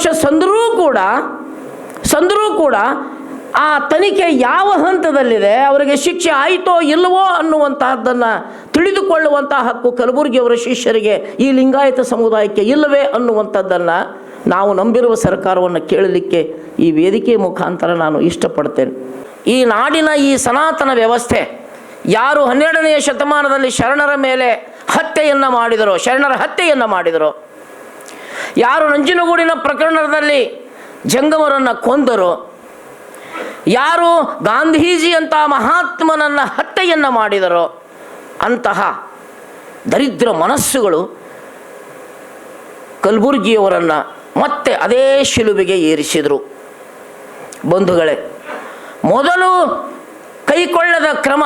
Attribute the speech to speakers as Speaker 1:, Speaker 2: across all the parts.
Speaker 1: ವರ್ಷ ಸಂದರೂ ಕೂಡ ಸಂದರೂ ಕೂಡ ಆ ತನಿಖೆ ಯಾವ ಹಂತದಲ್ಲಿದೆ, ಅವರಿಗೆ ಶಿಕ್ಷೆ ಆಯಿತೋ ಇಲ್ಲವೋ ಅನ್ನುವಂತಹದ್ದನ್ನು ತಿಳಿದುಕೊಳ್ಳುವಂತಹ ಹಕ್ಕು ಕಲಬುರಗಿಯವರ ಶಿಷ್ಯರಿಗೆ ಈ ಲಿಂಗಾಯತ ಸಮುದಾಯಕ್ಕೆ ಇಲ್ಲವೇ ಅನ್ನುವಂಥದ್ದನ್ನು ನಾವು ನಂಬಿರುವ ಸರ್ಕಾರವನ್ನು ಕೇಳಲಿಕ್ಕೆ ಈ ವೇದಿಕೆ ಮುಖಾಂತರ ನಾನು ಇಷ್ಟಪಡ್ತೇನೆ. ಈ ನಾಡಿನ ಈ ಸನಾತನ ವ್ಯವಸ್ಥೆ, ಯಾರು ಹನ್ನೆರಡನೆಯ ಶತಮಾನದಲ್ಲಿ ಶರಣರ ಮೇಲೆ ಹತ್ಯೆಯನ್ನು ಮಾಡಿದರೋ, ಶರಣರ ಹತ್ಯೆಯನ್ನು ಮಾಡಿದರೋ ಯಾರು ನಂಜನಗೂಡಿನ ಪ್ರಕರಣದಲ್ಲಿ ಜಂಗಮರನ್ನು ಕೊಂದರೋ, ಯಾರು ಗಾಂಧೀಜಿ ಅಂತ ಮಹಾತ್ಮನನ್ನ ಹತ್ಯೆಯನ್ನು ಮಾಡಿದರೋ ಅಂತಹ ದರಿದ್ರ ಮನಸ್ಸುಗಳು ಕಲಬುರ್ಗಿಯವರನ್ನು ಮತ್ತೆ ಅದೇ ಶಿಲುಬಿಗೆ ಏರಿಸಿದರು. ಬಂಧುಗಳೇ, ಮೊದಲು ಕೈಕೊಳ್ಳದ ಕ್ರಮ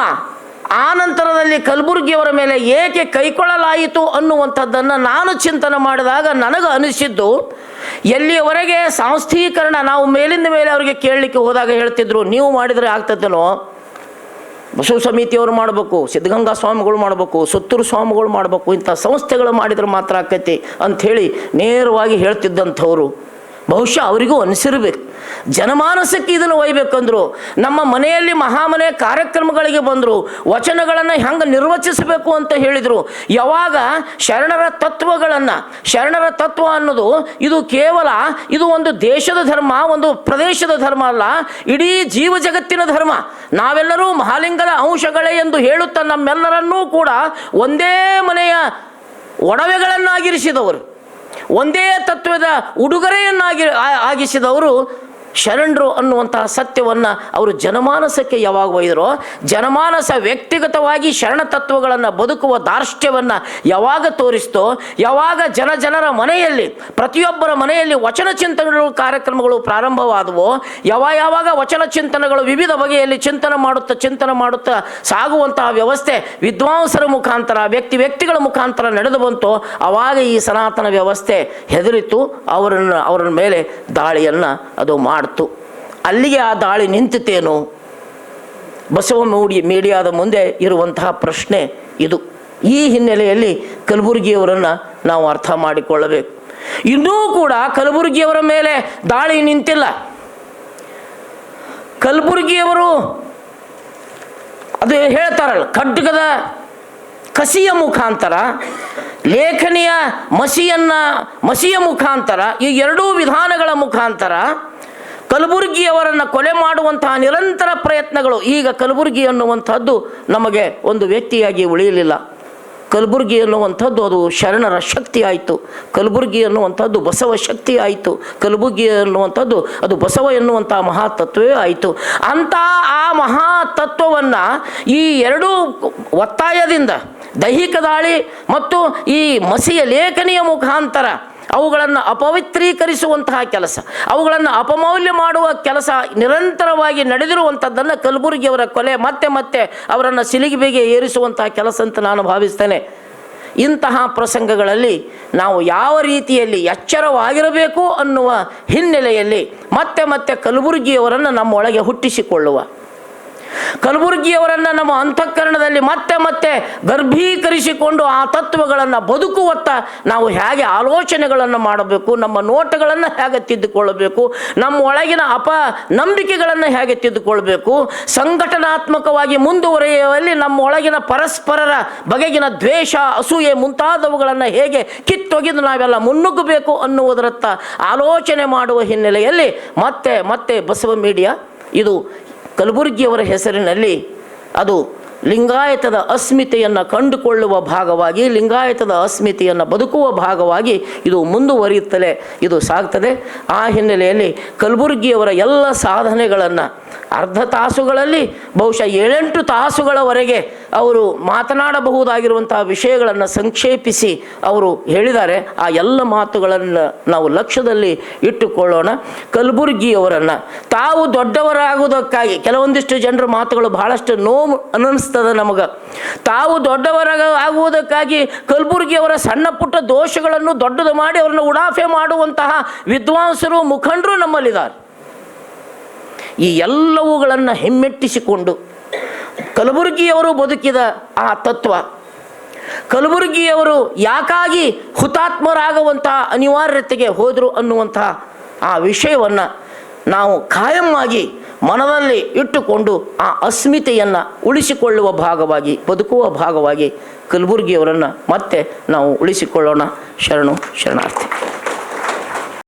Speaker 1: ಆ ನಂತರದಲ್ಲಿ ಕಲಬುರ್ಗಿಯವರ ಮೇಲೆ ಏಕೆ ಕೈಕೊಳ್ಳಲಾಯಿತು ಅನ್ನುವಂಥದ್ದನ್ನು ನಾನು ಚಿಂತನೆ ಮಾಡಿದಾಗ ನನಗೆ ಅನಿಸಿದ್ದು, ಎಲ್ಲಿಯವರೆಗೆ ಸಾಂಸ್ಥೀಕರಣ ನಾವು ಮೇಲಿಂದ ಮೇಲೆ ಅವರಿಗೆ ಕೇಳಲಿಕ್ಕೆ ಹೋದಾಗ ಹೇಳ್ತಿದ್ರು, ನೀವು ಮಾಡಿದರೆ ಆಗ್ತದೇನೋ ಬಸವ ಸಮಿತಿಯವರು ಮಾಡಬೇಕು, ಸಿದ್ಧಗಂಗಾ ಸ್ವಾಮಿಗಳು ಮಾಡಬೇಕು, ಸುತ್ತೂರು ಸ್ವಾಮಿಗಳು ಮಾಡಬೇಕು, ಇಂಥ ಸಂಸ್ಥೆಗಳು ಮಾಡಿದರೆ ಮಾತ್ರ ಆಕೈತಿ ಅಂಥೇಳಿ ನೇರವಾಗಿ ಹೇಳ್ತಿದ್ದಂಥವ್ರು. ಬಹುಶಃ ಅವರಿಗೂ ಅನಿಸಿರ್ಬೇಕು. ಜನಮಾನಸಕ್ಕೆ ಇದನ್ನು ಒಯ್ಬೇಕಂದ್ರು, ನಮ್ಮ ಮನೆಯಲ್ಲಿ ಮಹಾಮನೆ ಕಾರ್ಯಕ್ರಮಗಳಿಗೆ ಬಂದರು, ವಚನಗಳನ್ನು ಹೆಂಗೆ ನಿರ್ವಚಿಸಬೇಕು ಅಂತ ಹೇಳಿದರು, ಯಾವಾಗ ಶರಣರ ತತ್ವಗಳನ್ನು, ಶರಣರ ತತ್ವ ಅನ್ನೋದು ಇದು ಕೇವಲ ಇದು ಒಂದು ದೇಶದ ಧರ್ಮ, ಒಂದು ಪ್ರದೇಶದ ಧರ್ಮ ಅಲ್ಲ, ಇಡೀ ಜೀವ ಜಗತ್ತಿನ ಧರ್ಮ. ನಾವೆಲ್ಲರೂ ಮಹಾಲಿಂಗದ ಅಂಶಗಳೇ ಎಂದು ಹೇಳುತ್ತಾ ನಮ್ಮೆಲ್ಲರನ್ನೂ ಕೂಡ ಒಂದೇ ಮನೆಯ ಒಡವೆಗಳನ್ನಾಗಿರಿಸಿದವರು. ಒಂದೇ ತತ್ವದ ಉಡುಗೊರೆಯನ್ನಾಗಿ ಆಗಿಸಿದವರು ಶರಣರು ಅನ್ನುವಂತಹ ಸತ್ಯವನ್ನು ಅವರು ಜನಮಾನಸಕ್ಕೆ ಯಾವಾಗ ಒಯ್ದರೋ, ಜನಮಾನಸ ವ್ಯಕ್ತಿಗತವಾಗಿ ಶರಣ ತತ್ವಗಳನ್ನು ಬದುಕುವ ದಾರ್ಷ್ಟ್ಯವನ್ನು ಯಾವಾಗ ತೋರಿಸ್ತೋ, ಯಾವಾಗ ಜನ ಜನರ ಮನೆಯಲ್ಲಿ, ಪ್ರತಿಯೊಬ್ಬರ ಮನೆಯಲ್ಲಿ ವಚನ ಚಿಂತನೆಗಳು ಕಾರ್ಯಕ್ರಮಗಳು ಪ್ರಾರಂಭವಾದವೋ, ಯಾವ ಯಾವಾಗ ವಚನ ಚಿಂತನೆಗಳು ವಿವಿಧ ಬಗೆಯಲ್ಲಿ ಚಿಂತನೆ ಮಾಡುತ್ತಾ ಚಿಂತನೆ ಮಾಡುತ್ತಾ ಸಾಗುವಂತಹ ವ್ಯವಸ್ಥೆ ವಿದ್ವಾಂಸರ ಮುಖಾಂತರ, ವ್ಯಕ್ತಿ ವ್ಯಕ್ತಿಗಳ ಮುಖಾಂತರ ನಡೆದು ಬಂತು ಆವಾಗ ಈ ಸನಾತನ ವ್ಯವಸ್ಥೆ ಹೆದರಿತು, ಅವರನ್ನು ಅವರ ಮೇಲೆ ದಾಳಿಯನ್ನು ಅದು ಮಾಡ್ತು. ಅಲ್ಲಿಗೆ ಆ ದಾಳಿ ನಿಂತಿತೇನು ಬಸವ ಮೂಡಿ ಮೀಡಿಯಾದ ಮುಂದೆ ಇರುವಂತಹ ಪ್ರಶ್ನೆ ಇದು. ಈ ಹಿನ್ನೆಲೆಯಲ್ಲಿ ಕಲಬುರಗಿಯವರನ್ನು ನಾವು ಅರ್ಥ ಮಾಡಿಕೊಳ್ಳಬೇಕು. ಇನ್ನೂ ಕೂಡ ಕಲಬುರಗಿಯವರ ಮೇಲೆ ದಾಳಿ ನಿಂತಿಲ್ಲ. ಕಲಬುರಗಿಯವರು ಅದು ಹೇಳ್ತಾರಲ್ಲ, ಖಡ್ಗದ ಕಸಿಯ ಮುಖಾಂತರ, ಲೇಖನಿಯ ಮಸಿಯನ್ನ, ಮಸಿಯ ಮುಖಾಂತರ, ಈ ಎರಡೂ ವಿಧಾನಗಳ ಮುಖಾಂತರ ಕಲಬುರ್ಗಿಯವರನ್ನು ಕೊಲೆ ಮಾಡುವಂತಹ ನಿರಂತರ ಪ್ರಯತ್ನಗಳು ಈಗ ಕಲಬುರ್ಗಿ ಅನ್ನುವಂಥದ್ದು ನಮಗೆ ಒಂದು ವ್ಯಕ್ತಿಯಾಗಿ ಉಳಿಯಲಿಲ್ಲ. ಕಲಬುರ್ಗಿ ಅನ್ನುವಂಥದ್ದು ಅದು ಶರಣರ ಶಕ್ತಿ ಆಯಿತು ಕಲಬುರ್ಗಿ ಅನ್ನುವಂಥದ್ದು ಬಸವ ಶಕ್ತಿ ಆಯಿತು ಕಲಬುರ್ಗಿ ಅನ್ನುವಂಥದ್ದು ಅದು ಬಸವ ಎನ್ನುವಂಥ ಮಹಾತತ್ವವೇ ಆಯಿತು. ಅಂಥ ಆ ಮಹಾತತ್ವವನ್ನು ಈ ಎರಡೂ ಒತ್ತಾಯದಿಂದ ದೈಹಿಕ ದಾಳಿ ಮತ್ತು ಈ ಮಸಿಯ ಲೇಖನಿಯ ಮುಖಾಂತರ ಅವುಗಳನ್ನು ಅಪವಿತ್ರೀಕರಿಸುವಂತಹ ಕೆಲಸ, ಅವುಗಳನ್ನು ಅಪಮೌಲ್ಯ ಮಾಡುವ ಕೆಲಸ ನಿರಂತರವಾಗಿ ನಡೆದಿರುವಂಥದ್ದನ್ನು ಕಲಬುರಗಿಯವರ ಕೊಲೆ ಮತ್ತೆ ಮತ್ತೆ ಅವರನ್ನು ಸಿಲಿಗಿಬೆಗೆ ಏರಿಸುವಂತಹ ಕೆಲಸ ಅಂತ ನಾನು ಭಾವಿಸ್ತೇನೆ. ಇಂತಹ ಪ್ರಸಂಗಗಳಲ್ಲಿ ನಾವು ಯಾವ ರೀತಿಯಲ್ಲಿ ಎಚ್ಚರವಾಗಿರಬೇಕು ಅನ್ನುವ ಹಿನ್ನೆಲೆಯಲ್ಲಿ ಮತ್ತೆ ಮತ್ತೆ ಕಲಬುರಗಿಯವರನ್ನು ನಮ್ಮೊಳಗೆ ಹುಟ್ಟಿಸಿಕೊಳ್ಳುವ ಕಲಬುರಗಿಯವರನ್ನು ನಮ್ಮ ಅಂತಃಕರಣದಲ್ಲಿ ಮತ್ತೆ ಮತ್ತೆ ಗರ್ಭೀಕರಿಸಿಕೊಂಡು ಆ ತತ್ವಗಳನ್ನು ಬದುಕುವತ್ತ ನಾವು ಹೇಗೆ ಆಲೋಚನೆಗಳನ್ನು ಮಾಡಬೇಕು, ನಮ್ಮ ನೋಟಗಳನ್ನು ಹೇಗೆ ತಿದ್ದುಕೊಳ್ಳಬೇಕು, ನಮ್ಮ ಒಳಗಿನ ಅಪ ನಂಬಿಕೆಗಳನ್ನು ಹೇಗೆ ತಿದ್ದುಕೊಳ್ಬೇಕು, ಸಂಘಟನಾತ್ಮಕವಾಗಿ ಮುಂದುವರಿಯುವಲ್ಲಿ ನಮ್ಮ ಒಳಗಿನ ಪರಸ್ಪರರ ಬಗೆಗಿನ ದ್ವೇಷ, ಅಸೂಯೆ ಮುಂತಾದವುಗಳನ್ನು ಹೇಗೆ ಕಿತ್ತೊಗೆದು ನಾವೆಲ್ಲ ಮುನ್ನುಗ್ಗಬೇಕು ಅನ್ನುವುದರತ್ತ ಆಲೋಚನೆ ಮಾಡುವ ಹಿನ್ನೆಲೆಯಲ್ಲಿ ಮತ್ತೆ ಮತ್ತೆ ಬಸವ ಮೀಡಿಯಾ ಇದು ಕಲಬುರಗಿಯವರ ಹೆಸರಿನಲ್ಲಿ ಅದು ಲಿಂಗಾಯತದ ಅಸ್ಮಿತೆಯನ್ನು ಕಂಡುಕೊಳ್ಳುವ ಭಾಗವಾಗಿ, ಲಿಂಗಾಯತದ ಅಸ್ಮಿತೆಯನ್ನು ಬದುಕುವ ಭಾಗವಾಗಿ ಇದು ಮುಂದುವರಿಯುತ್ತಲೇ ಇದು ಸಾಗ್ತದೆ. ಆ ಹಿನ್ನೆಲೆಯಲ್ಲಿ ಕಲಬುರಗಿಯವರ ಎಲ್ಲ ಸಾಧನೆಗಳನ್ನು ಅರ್ಧ ತಾಸುಗಳಲ್ಲಿ, ಬಹುಶಃ ಏಳೆಂಟು ತಾಸುಗಳವರೆಗೆ ಅವರು ಮಾತನಾಡಬಹುದಾಗಿರುವಂತಹ ವಿಷಯಗಳನ್ನು ಸಂಕ್ಷೇಪಿಸಿ ಅವರು ಹೇಳಿದ್ದಾರೆ. ಆ ಎಲ್ಲ ಮಾತುಗಳನ್ನು ನಾವು ಲಕ್ಷ್ಯದಲ್ಲಿ ಇಟ್ಟುಕೊಳ್ಳೋಣ. ಕಲಬುರ್ಗಿಯವರನ್ನು ತಾವು ದೊಡ್ಡವರಾಗುವುದಕ್ಕಾಗಿ, ಕೆಲವೊಂದಿಷ್ಟು ಜನರ ಮಾತುಗಳು ಬಹಳಷ್ಟು ನೋವು ಅನ್ನಿಸ್ತದೆ ನಮಗೆ. ತಾವು ದೊಡ್ಡವರ ಆಗುವುದಕ್ಕಾಗಿ ಕಲಬುರ್ಗಿಯವರ ಸಣ್ಣ ಪುಟ್ಟ ದೋಷಗಳನ್ನು ದೊಡ್ಡದು ಮಾಡಿ ಅವರನ್ನು ಉಡಾಫೆ ಮಾಡುವಂತಹ ವಿದ್ವಾಂಸರು, ಮುಖಂಡರು ನಮ್ಮಲ್ಲಿದ್ದಾರೆ. ಈ ಎಲ್ಲವುಗಳನ್ನು ಹಿಮ್ಮೆಟ್ಟಿಸಿಕೊಂಡು ಕಲಬುರಗಿಯವರು ಬದುಕಿದ ಆ ತತ್ವ, ಕಲಬುರಗಿಯವರು ಯಾಕಾಗಿ ಹುತಾತ್ಮರಾಗುವಂತಹ ಅನಿವಾರ್ಯತೆಗೆ ಹೋದರು ಅನ್ನುವಂತಹ ಆ ವಿಷಯವನ್ನು ನಾವು ಕಾಯಮ್ಮಾಗಿ ಮನದಲ್ಲಿ ಇಟ್ಟುಕೊಂಡು ಆ ಅಸ್ಮಿತೆಯನ್ನು ಉಳಿಸಿಕೊಳ್ಳುವ ಭಾಗವಾಗಿ, ಬದುಕುವ ಭಾಗವಾಗಿ ಕಲಬುರಗಿಯವರನ್ನು ಮತ್ತೆ ನಾವು ಉಳಿಸಿಕೊಳ್ಳೋಣ. ಶರಣು, ಶರಣಾರ್ಥಿ.